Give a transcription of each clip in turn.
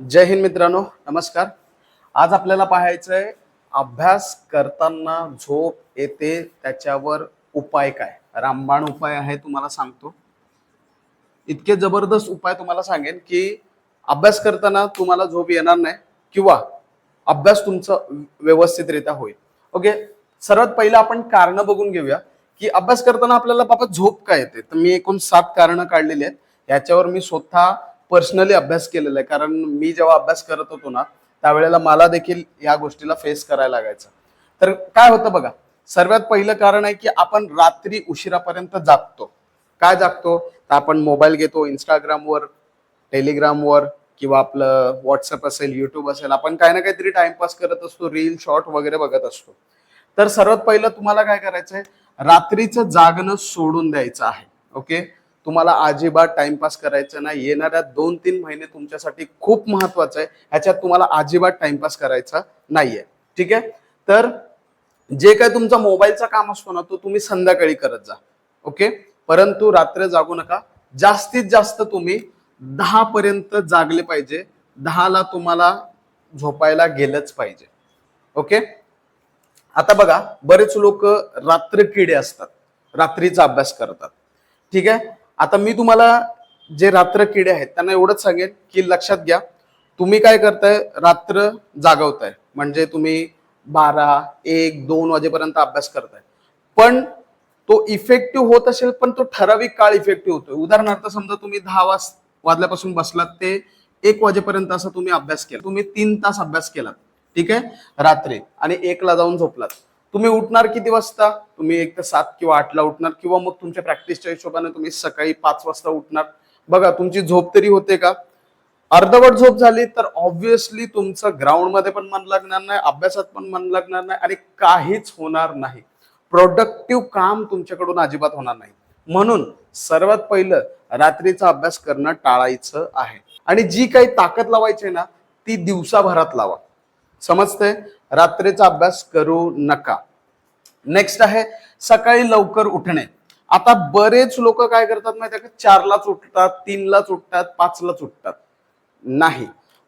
जय हिंद मित्रांनो नमस्कार. आज आपल्याला पाहायचं आहे अभ्यास करताना झोप येते त्याच्यावर उपाय काय? रामबाण उपाय आहे तुम्हाला सांगतो. इतके जबरदस्त उपाय तुम्हाला सांगेन की अभ्यास करताना तुम्हाला झोप येणार नाही किंवा अभ्यास तुमचा व्यवस्थितरित्या होईल. ओके सर्वात पहिलं आपण कारण बघून घेऊया की अभ्यास करताना आपल्याला बाबा झोप काय येते? तर मी एकूण सात कारणं काढलेली आहेत. याच्यावर मी स्वतः पर्सनली अभ्यास केलेला आहे. कारण मी जेव्हा अभ्यास करत होतो ना त्यावेळेला मला देखील या गोष्टीला फेस करायला लागायचं. तर काय होतं बघा सर्वात पहिलं कारण आहे की आपण रात्री उशिरापर्यंत जागतो. काय जागतो? तर आपण मोबाईल घेतो इंस्टाग्रामवर टेलिग्रामवर किंवा आपलं व्हॉट्सअप असेल युट्यूब असेल आपण काही ना काहीतरी टाइमपास करत असतो रील शॉर्ट वगैरे बघत असतो. तर सर्वात पहिलं तुम्हाला काय करायचंय? रात्रीचं जागणं सोडून द्यायचं आहे. ओके तुम्हाला अजिबात टाइमपास करायचं नाही. येणाऱ्या दोन तीन महिने तुमच्यासाठी खूप महत्वाचं आहे. ह्याच्यात तुम्हाला अजिबात टाइमपास करायचा नाहीये. ठीक आहे? तर जे काय तुमचा मोबाईलचा काम असतो ना तो तुम्ही संध्याकाळी करत जा. ओके? परंतु रात्र जागू नका. जास्तीत जास्त तुम्ही दहा पर्यंत जागले पाहिजे. दहाला तुम्हाला झोपायला गेलंच पाहिजे. ओके? आता बघा बरेच लोक रात्र किडे असतात. रात्रीचा अभ्यास करतात. ठीक आहे? आता मी तुम्हाला जे रात्र किडे आहेत त्यांना एवढंच सांगेन की लक्षात घ्या. तुम्ही काय करताय? रात्र जागवताय. म्हणजे तुम्ही बारा एक दोन वाजेपर्यंत अभ्यास करताय. पण तो इफेक्टिव्ह होत असेल पण तो ठराविक काळ इफेक्टिव्ह होतोय. उदाहरणार्थ समजा तुम्ही दहा वाज वाजल्यापासून बसलात ते एक वाजेपर्यंत असा तुम्ही अभ्यास केला. तुम्ही तीन तास अभ्यास केलात. ठीक आहे? रात्री. आणि एकला जाऊन झोपलात. तुम्ही उठणार किती वाजता? तुम्ही एक तर सात किंवा आठला उठणार किंवा मग तुमच्या प्रॅक्टिसच्या हिशोबाने तुम्ही सकाळी पाच वाजता उठणार. बघा तुमची झोप तरी होते का? अर्धवट झोप झाली तर ऑब्व्हियसली तुमचं ग्राउंडमध्ये पण मन लागणार नाही अभ्यासात पण मन लागणार नाही आणि काहीच होणार नाही. प्रोडक्टिव्ह काम तुमच्याकडून अजिबात होणार नाही. म्हणून सर्वात पहिलं रात्रीचा अभ्यास करणं टाळायचं आहे. आणि जी काही ताकद लावायची ना ती दिवसाभरात लावा. समजतंय? रात्रीचा अभ्यास करू नका. नेक्स्ट आहे सकाळी लवकर उठणे. आता बरेच लोक काय करतात माहिती का? चारलाच उठतात तीनलाच उठतात पाचलाच उठतात. नाही.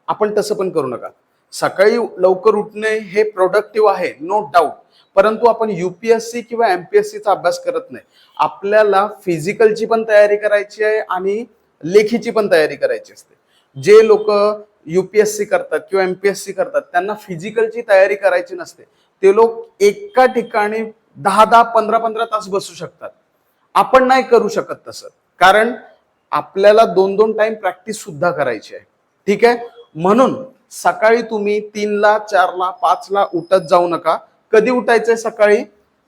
आपण तसं पण करू नका. सकाळी लवकर उठणे हे प्रोडक्टिव्ह आहे नो डाऊट परंतु आपण युपीएससी किंवा एमपीएससीचा अभ्यास करत नाही. आपल्याला फिजिकलची पण तयारी करायची आहे आणि लेखीची पण तयारी करायची असते. जे लोक युपीएससी करतात किंवा एमपीएससी करतात त्यांना फिजिकलची तयारी करायची नसते. ते लोक एका ठिकाणी दहा दहा पंधरा पंधरा तास बसू शकतात. आपण नाही करू शकत तसं. कारण आपल्याला दोन दोन टाइम प्रॅक्टिस सुद्धा करायची आहे. ठीक आहे? म्हणून सकाळी तुम्ही तीनला चारला पाचला उठत जाऊ नका. कधी उठायचंय सकाळी?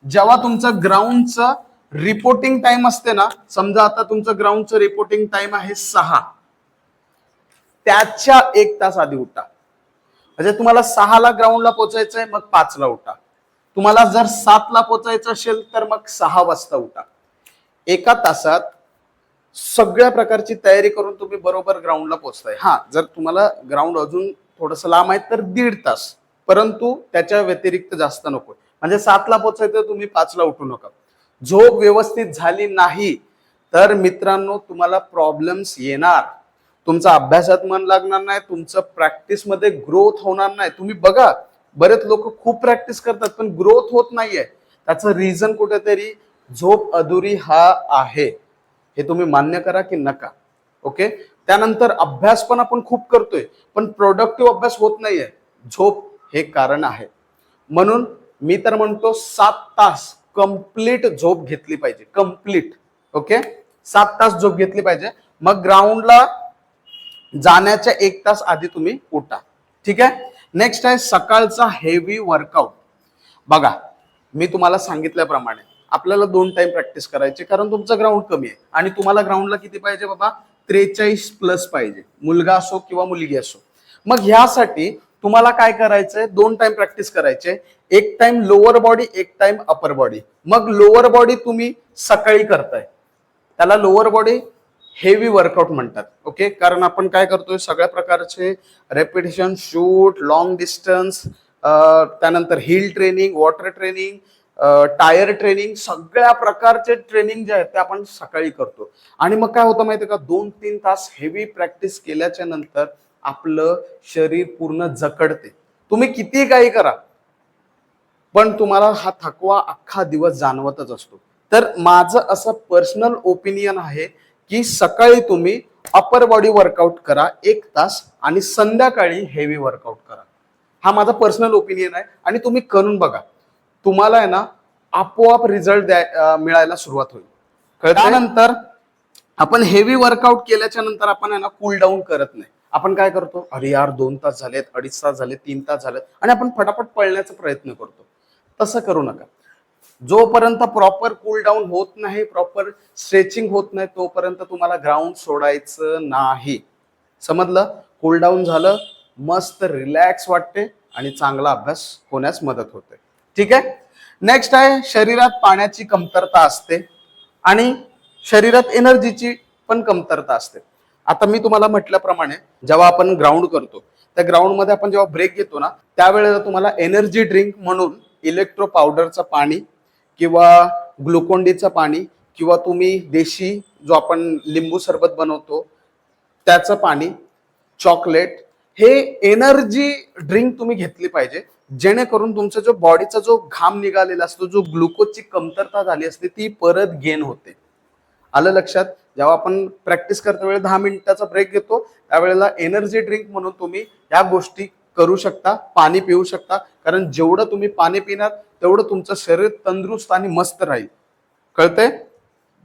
जेव्हा तुमचं ग्राउंडचं रिपोर्टिंग टाइम असते ना समजा आता तुमचं ग्राउंडचं रिपोर्टिंग टाइम आहे सहा. त्याच्या एक तास आधी उठा. म्हणजे तुम्हाला सहाला ग्राउंडला पोचायचंय मग पाचला उठा. तुम्हाला जर सातला पोचायचं असेल तर मग सहा वाजता उठा. एका तासात सगळ्या प्रकारची तयारी करून तुम्ही बरोबर ग्राउंडला पोचताय. हा जर तुम्हाला ग्राउंड अजून थोडस लांब आहे तर दीड तास. परंतु त्याच्या व्यतिरिक्त जास्त नको म्हणजे सातला पोचायचं तुम्ही पाचला उठू नका. झोप व्यवस्थित झाली नाही तर मित्रांनो तुम्हाला प्रॉब्लेम्स येणार. तुमचा अभ्यासात मन लागणार नाही तुमचं प्रॅक्टिसमध्ये ग्रोथ होणार नाही. तुम्ही बघा बरेच लोक खूप प्रॅक्टिस करतात पण ग्रोथ होत नाहीये. त्याचं रिझन कुठेतरी झोप अधुरी हा आहे. हे तुम्ही मान्य करा की नका. ओके त्यानंतर अभ्यास पण आपण खूप करतोय पण प्रोडक्टिव्ह अभ्यास होत नाहीये. झोप हे कारण आहे. म्हणून मी तर म्हणतो सात तास कंप्लीट झोप घेतली पाहिजे. कंप्लीट ओके सात तास झोप घेतली पाहिजे. मग ग्राउंडला जाण्याच्या एक तास आधी तुम्ही उठा. ठीक आहे? नेक्स्ट आहे सकाळचा हेवी वर्कआउट बघा मी तुम्हाला सांगितल्याप्रमाणे आपल्याला दोन टाइम प्रॅक्टिस करायची कारण तुमचं ग्राउंड कमी आहे. आणि तुम्हाला ग्राउंडला किती पाहिजे बाबा? त्रेचाळीस प्लस पाहिजे. मुलगा असो किंवा मुलगी असो. मग ह्यासाठी तुम्हाला काय करायचंय? दोन टाइम प्रॅक्टिस करायचे. एक टाइम लोअर बॉडी एक टाइम अपर बॉडी मग लोअर बॉडी तुम्ही सकाळी करताय. त्याला लोअर बॉडी हेवी वर्कआउट म्हणतात. ओके कारण आपण काय करतोय? सगळ्या प्रकारचे रेपिटेशन शूट लॉंग डिस्टन्स त्यानंतर hill training water training tyre training सगळ्या प्रकारचे ट्रेनिंग जे आहेत ते आपण सकाळी करतो. आणि मग काय होतं माहितीये का? दोन तीन तास हेवी प्रॅक्टिस केल्याच्यानंतर आपलं शरीर पूर्ण जकडते. तुम्ही किती काही करा पण तुम्हाला हा थकवा अख्खा दिवस जाणवतच असतो. तर माझं असं पर्सनल ओपिनियन आहे की सकाळी तुम्ही अपर बॉडी वर्कआउट करा एक तास आणि संध्याकाळी हेवी वर्कआउट करा. हा माझा पर्सनल ओपिनियन आहे आणि तुम्ही करून बघा. तुम्हाला आहे ना आपोआप रिझल्ट द्या मिळायला सुरुवात होईल? त्यानंतर आपण हेवी वर्कआउट केल्याच्यानंतर आपण आहे ना कूल डाऊन करत नाही. आपण काय करतो? अरे यार दोन तास झालेत अडीच तास झालेत तीन तास झालेत आणि आपण फटाफट पळण्याचा प्रयत्न करतो. तसं करू नका. जोपर्यंत प्रॉपर कूल डाऊन होत नाही प्रॉपर स्ट्रेचिंग होत नाही तोपर्यंत तुम्हाला ग्राउंड सोडायचं नाही. समजलं? कूल डाऊन झालं मस्त रिलॅक्स वाटते आणि चांगला अभ्यास होण्यास मदत होते. ठीक आहे? नेक्स्ट आहे शरीरात पाण्याची कमतरता असते आणि शरीरात एनर्जीची पण कमतरता असते. आता मी तुम्हाला म्हटल्याप्रमाणे जेव्हा आपण ग्राउंड करतो त्या ग्राउंडमध्ये आपण जेव्हा ब्रेक घेतो ना त्यावेळेला तुम्हाला एनर्जी ड्रिंक म्हणून इलेक्ट्रो पावडरचं पाणी किंवा ग्लुकोंडीचं पाणी किंवा तुम्ही देशी जो आपण लिंबू सरबत बनवतो त्याचं पाणी चॉकलेट हे एनर्जी ड्रिंक तुम्ही घेतली पाहिजे. जेणेकरून तुमचा जो बॉडीचा जो घाम निघालेला असतो जो ग्लुकोजची कमतरता झाली असते ती परत गेन होते. आलं लक्षात? जेव्हा आपण प्रॅक्टिस करता वेळेला दहा मिनिटाचा ब्रेक घेतो त्यावेळेला एनर्जी ड्रिंक म्हणून तुम्ही या गोष्टी करू शकता पाणी पिऊ शकता. कारण जेवढं तुम्ही पाणी पिणार तेवढं तुमचं शरीर तंदुरुस्त आणि मस्त राहील. कळतंय?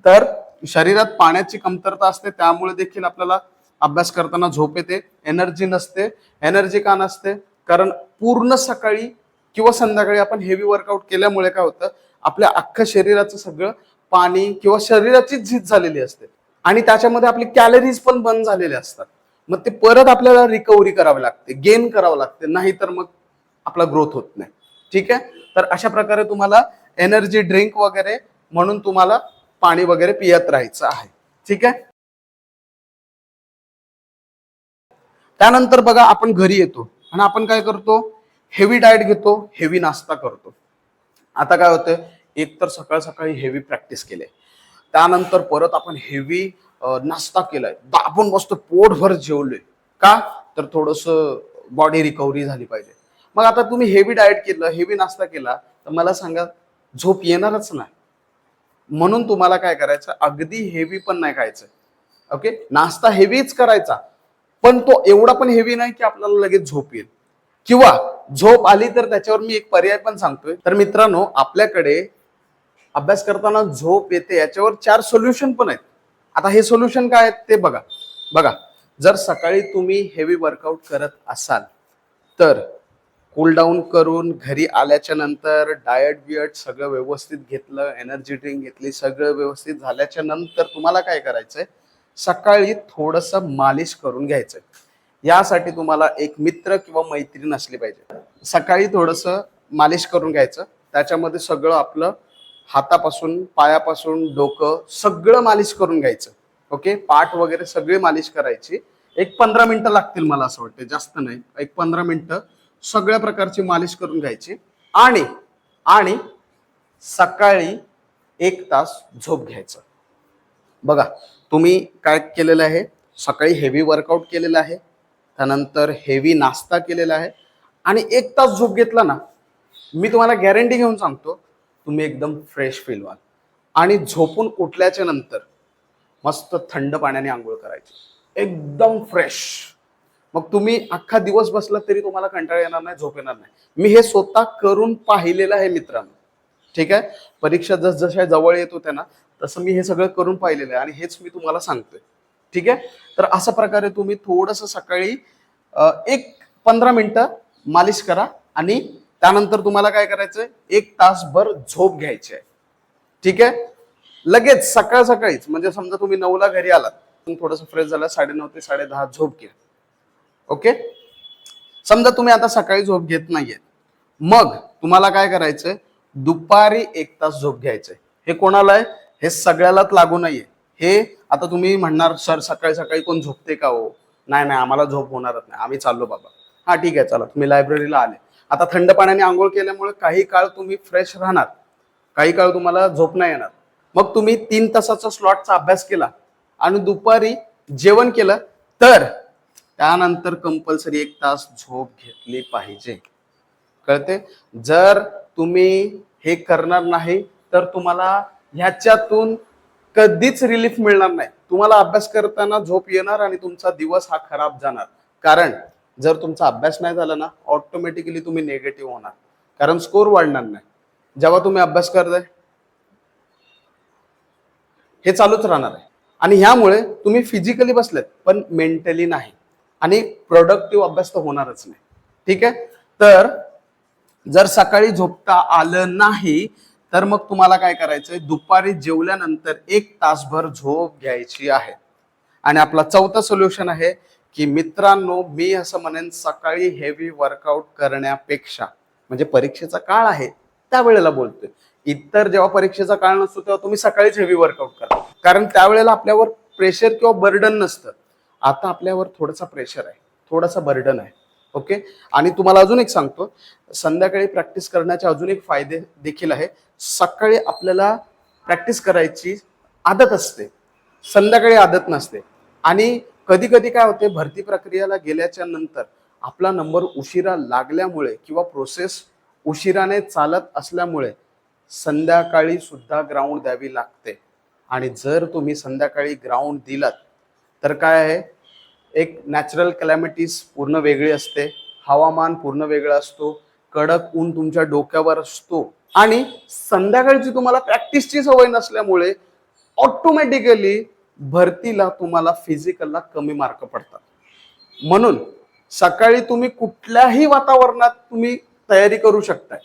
तर शरीरात पाण्याची कमतरता असते त्यामुळे देखील आपल्याला अभ्यास करताना झोप येते एनर्जी नसते एनर्जी का नसते? कारण पूर्ण सकाळी किंवा संध्याकाळी आपण हेवी वर्कआउट केल्यामुळे काय होतं? आपल्या अख्ख्या शरीराचं सगळं पाणी किंवा शरीराची झीज झालेली असते. आणि त्याच्यामध्ये आपली कॅलरीज पण बंद झालेले असतात. मग ते परत आपल्याला रिकव्हरी करावी लागते गेन करावं लागते नाही तर मग आपला ग्रोथ होत नाही. ठीक आहे? तर अशा प्रकारे तुम्हाला एनर्जी ड्रिंक वगैरे म्हणून तुम्हाला पाणी वगैरे पियत राहायचं आहे. ठीक आहे? त्यानंतर बघा आपण घरी येतो आणि आपण काय करतो? हेवी डाएट घेतो हेवी नाश्ता करतो. आता काय होतं एक तर सकाळ सकाळी हेवी प्रॅक्टिस केले त्यानंतर परत आपण हेवी नाश्ता केलाय. दाबून मस्त पोटभर जेवलोय. का? तर थोडस बॉडी रिकव्हरी झाली पाहिजे. मग आता तुम्ही हेवी डाएट केलं हेवी नाश्ता केला तर मला सांगा झोप येणारच नाही. म्हणून तुम्हाला काय करायचं? अगदी हेवी पण नाही खायचं. ओके नाश्ता हेवीच करायचा. पण तो एवढा पण हेवी नाही की आपल्याला लगेच झोप येईल. किंवा झोप आली तर त्याच्यावर मी एक पर्याय पण सांगतोय. तर मित्रांनो आपल्याकडे अभ्यास करताना झोप येते याच्यावर चार सोल्युशन पण आहेत. आता हे सोल्युशन काय आहेत ते बघा. बघा जर सकाळी तुम्ही हेवी वर्कआउट करत असाल तर कूल डाऊन करून घरी आल्याच्यानंतर डायट बियट सगळं व्यवस्थित घेतलं एनर्जी ड्रिंक घेतली सगळं व्यवस्थित झाल्याच्यानंतर तुम्हाला काय करायचंय? सकाळी थोडस मालिश करून घ्यायचंय. यासाठी तुम्हाला एक मित्र किंवा मैत्रीण असली पाहिजे. सकाळी थोडस मालिश करून घ्यायचं. त्याच्यामध्ये सगळं आपलं हातापासून पायापासून डोकं सगळं मालिश करून घ्यायचं. ओके? पाठ वगैरे सगळी मालिश करायची. एक पंधरा मिनिटं लागतील मला असं वाटतं जास्त नाही. एक पंधरा मिनिटं सगळ्या प्रकारची मालिश करून घ्यायची. आणि आणि सकाळी एक तास झोप घ्यायचं. बघा तुम्ही काय केलेलं आहे? सकाळी हेवी वर्कआउट केलेलं आहे. त्यानंतर हेवी नाश्ता केलेला आहे. आणि एक तास झोप घेतला ना मी तुम्हाला गॅरंटी घेऊन सांगतो तुम्ही एकदम फ्रेश फील व्हाल. आणि झोपून उठल्याच्या नंतर मस्त थंड पाण्याने आंघोळ करायची. एकदम फ्रेश मग तुम्ही अख्खा दिवस बसला तरी तुम्हाला कंटाळा येणार नाही झोप येणार नाही. मी हे स्वतः करून पाहिलेलं आहे मित्रांनो. ठीक आहे? परीक्षा जस जशा जवळ येत होत्या ना तसं मी हे सगळं करून पाहिलेलं आहे आणि हेच मी तुम्हाला सांगतोय. ठीक आहे? तर अशा प्रकारे तुम्ही थोडस सकाळी एक पंधरा मिनिटं मालिश करा आणि त्यानंतर तुम्हाला काय करायचंय? एक तासभर झोप घ्यायची आहे. ठीक आहे? लगेच सकाळ सकाळीच. म्हणजे समजा तुम्ही नऊला घरी आलात. थोडस फ्रेश झाला साडे नऊ ते साडे दहा झोप घ्या. ओके? समजा तुम्ही आता सकाळी झोप घेत नाहीये. मग तुम्हाला काय करायचंय? दुपारी एक तास झोप घ्यायचंय. हे कोणाला आहे? हे सगळ्यालाच लागू नाहीये. हे आता तुम्ही म्हणणार सर सकाळी सकाळी कोण झोपते का हो? नाही नाही आम्हाला झोप होणारच नाही. आम्ही चाललो बाबा. हा ठीक आहे चला. तुम्ही लायब्ररीला आले. आता थंड पाण्याने आंघोळ केल्यामुळे काही काळ तुम्ही फ्रेश राहणार. काही काळ तुम्हाला झोप नाही येणार. मग तुम्ही तीन तासाचा स्लॉटचा अभ्यास केला आणि दुपारी जेवण केलं तर त्यानंतर कंपल्सरी एक तास झोप घेतली पाहिजे. कळते? जर तुम्ही हे करणार नाही तर तुम्हाला ह्याच्यातून कधीच रिलीफ मिळणार नाही. तुम्हाला अभ्यास करताना झोप येणार आणि तुमचा दिवस हा खराब जाणार. कारण जर तुमचा अभ्यास नाही झाला ना ऑटोमॅटिकली तुम्ही निगेटिव्ह होणार. कारण स्कोर वाढणार नाही. जेव्हा तुम्ही अभ्यास करताय हे चालूच राहणार आहे. आणि ह्यामुळे तुम्ही फिजिकली बसलेत पण मेंटली नाही. आणि प्रोडक्टिव्ह अभ्यास तर होणारच नाही. ठीक आहे? तर जर सकाळी झोपता आलं नाही तर मग तुम्हाला काय करायचंय? दुपारी जेवल्यानंतर एक तासभर झोप घ्यायची आहे. आणि आपला चौथा सोल्युशन आहे की मित्रांनो मी असं म्हणेन सकाळी हेवी वर्कआउट करण्यापेक्षा म्हणजे परीक्षेचा काळ आहे त्यावेळेला बोलतोय. इतर जेव्हा परीक्षेचा काळ नसतो तेव्हा तुम्ही सकाळीच हेवी वर्कआउट करा. कारण त्यावेळेला आपल्यावर प्रेशर किंवा बर्डन नसतं. आता आपल्यावर थोडासा प्रेशर आहे. थोडासा बर्डन आहे. ओके आणि तुम्हाला अजून एक सांगतो. संध्याकाळी प्रॅक्टिस करण्याचे अजून एक फायदे देखील आहे. सकाळी आपल्याला प्रॅक्टिस करायची आदत असते. संध्याकाळी आदत नसते. आणि कधी कधी काय होते? भरती प्रक्रियेला गेल्याच्यानंतर आपला नंबर उशिरा लागल्यामुळे किंवा प्रोसेस उशिराने चालत असल्यामुळे संध्याकाळी सुद्धा ग्राउंड द्यावी लागते. आणि जर तुम्ही संध्याकाळी ग्राउंड दिलात तर काय आहे? एक नॅचरल कलॅमिटीज पूर्ण वेगळी असते हवामान पूर्ण वेगळा असतो कडक ऊन तुमच्या डोक्यावर असतो आणि संध्याकाळची तुम्हाला प्रॅक्टिसची सवय नसल्यामुळे ऑटोमॅटिकली भरतीला तुम्हाला फिजिकलला कमी मार्क पडतात. म्हणून सकाळी तुम्ही कुठल्याही वातावरणात तुम्ही तयारी करू शकताय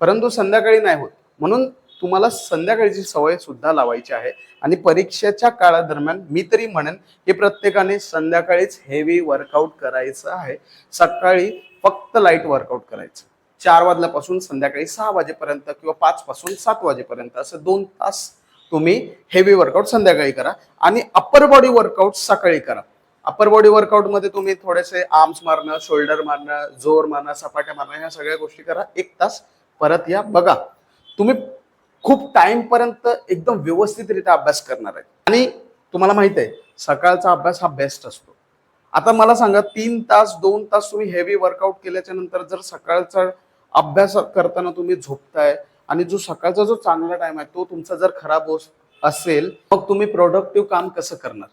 परंतु संध्याकाळी नाही होत. म्हणून तुम्हाला संध्याकाळची सवय सुद्धा लावायची आहे. आणि परीक्षेच्या काळादरम्यान मी तरी म्हणेन की प्रत्येकाने संध्याकाळीच हेवी वर्कआउट करायचं आहे. सकाळी फक्त लाइट वर्कआउट करायचं. चार वाजल्यापासून संध्याकाळी सहा वाजेपर्यंत किंवा पाच पासून सात वाजेपर्यंत असं दोन तास तुम्ही हेवी वर्कआउट संध्याकाळी करा. आणि अप्पर बॉडी वर्कआउट सकाळी करा. अप्पर बॉडी वर्कआउटमध्ये तुम्ही थोडेसे आर्म्स मारणं शोल्डर मारणं जोर मारणं सपाट्या मारणं ह्या सगळ्या गोष्टी करा. एक तास परत या बघा. तुम्ही खूप टाइम पर्यंत एकदम व्यवस्थितरित्या अभ्यास करणार आहे आणि तुम्हाला माहीत आहे सकाळचा अभ्यास हा बेस्ट असतो. आता मला सांगा तीन तास दोन तास तुम्ही हेवी वर्कआउट केल्याच्यानंतर जर सकाळचा अभ्यास करताना तुम्ही झोपताय आणि जो सकाळचा जो चांगला टाइम आहे तो तुमचा जर खराब होत असेल मग तुम्ही प्रोडक्टिव्ह काम कसं करणार?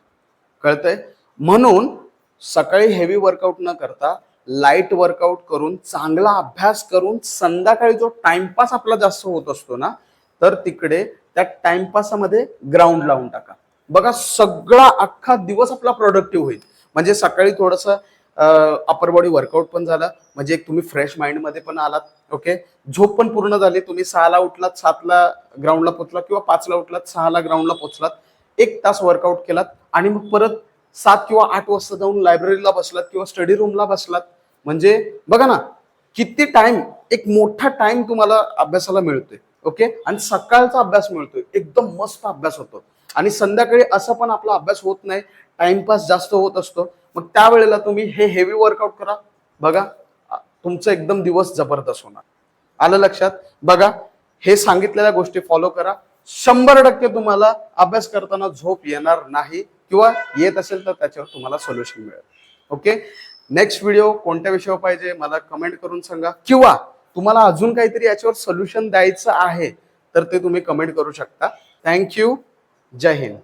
कळतंय? म्हणून सकाळी हेवी वर्कआउट न करता लाइट वर्कआउट करून चांगला अभ्यास करून संध्याकाळी जो टाइमपास आपला जास्त होत असतो ना तर तिकडे त्या टाइमपासामध्ये ग्राउंड लावून टाका. बघा सगळा अख्खा दिवस आपला प्रोडक्टिव्ह होईल. म्हणजे सकाळी थोडंसं अपर बॉडी वर्कआउट पण झालं. म्हणजे एक तुम्ही फ्रेश माइंडमध्ये पण आलात ओके झोप पण पूर्ण झाली. तुम्ही सहाला उठलात सातला ग्राउंडला पोचलात किंवा पाचला उठलात सहाला ग्राउंडला पोचलात एक तास वर्कआउट केलात आणि मग परत सात किंवा आठ वाजता जाऊन लायब्ररीला बसलात किंवा स्टडी रूमला बसलात. म्हणजे बघा ना किती टाइम एक मोठा टाइम तुम्हाला अभ्यासाला मिळतोय. ओके? आणि सकाळचा अभ्यास मिळतोय. एकदम मस्त अभ्यास होतो. आणि संध्याकाळी असं पण आपला अभ्यास होत नाही. टाइमपास जास्त होत असतो. मग त्यावेळेला तुम्ही हे हेवी वर्कआउट करा. बघा तुमचं एकदम दिवस जबरदस्त होणार. आलं लक्षात? बघा हे सांगितलेल्या गोष्टी फॉलो करा. शंभर टक्के तुम्हाला अभ्यास करताना झोप येणार नाही किंवा येत असेल तर त्याच्यावर तुम्हाला सोल्युशन मिळेल. ओके? नेक्स्ट व्हिडिओ कोणत्या विषयावर पाहिजे मला कमेंट करून सांगा. किंवा तुम्हाला अजून काहीतरी याच्यावर सोल्युशन द्यायचं आहे तर ते तुम्ही कमेंट करू शकता. थँक्यू जय हिंद.